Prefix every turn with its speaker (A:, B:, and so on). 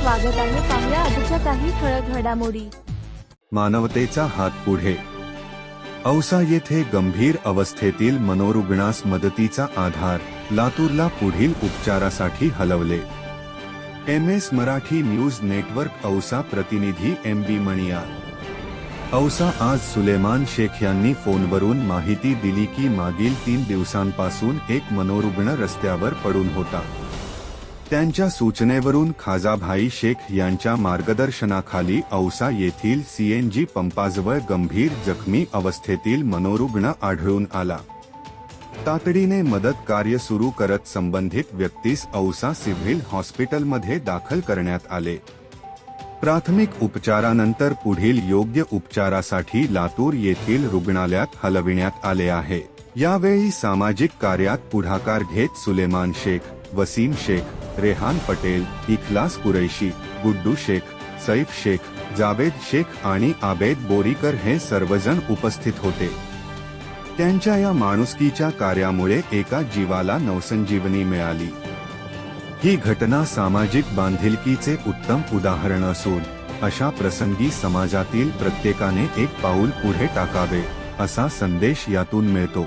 A: स्वागत आहे पाहुया आजच्या काही ठळक घडामोडी.
B: मानवतेचा हात पुढे. औसा येथे गंभीर अवस्थेतील मनोरुग्णास मदतीचा आधार लातूरला पुढील उपचारासाठी हलवले. M S Marathi news network Ausa प्रतिनिधी एम बी मणियार औसा आज सुलेमान शेख यांनी फोनवरून माहिती दिली की मागील तीन दिवसांपासून एक मनोरुग्ण रस्त्यावर पडून होता. त्यांच्या सूचनेवरून खाजाभाई शेख यांच्या मार्गदर्शनाखाली औसा येथील सीएनजी पंपाजवळ गंभीर जखमी अवस्थेतील मनोरुग्ण आढळून आला. तातडीने मदत कार्य सुरू करत संबंधित व्यक्तीस औसा सिव्हिल हॉस्पिटलमध्ये दाखल करण्यात आले. प्राथमिक उपचारानंतर पुढील योग्य उपचारासाठी लातूर येथील रुग्णालयात हलविण्यात आले आहे. यावेळी सामाजिक कार्यात पुढाकार घेत सुलेमान शेख वसीम शेख रेहान पटेल इखलास कुरैशी गुड्डू शेख सैफ शेख जावेद शेख आणि आबेद बोरीकर हे सर्वजण उपस्थित होते. त्यांच्या या माणुसकीच्या कार्यामुळे एका जीवाला नवसंजीवनी मिळाली. ही घटना सामाजिक बांधिलकीचे उत्तम उदाहरण असून अशा प्रसंगी समाजातील प्रत्येकाने एक पाऊल पुढे टाकावे असा संदेश यातून मिळतो.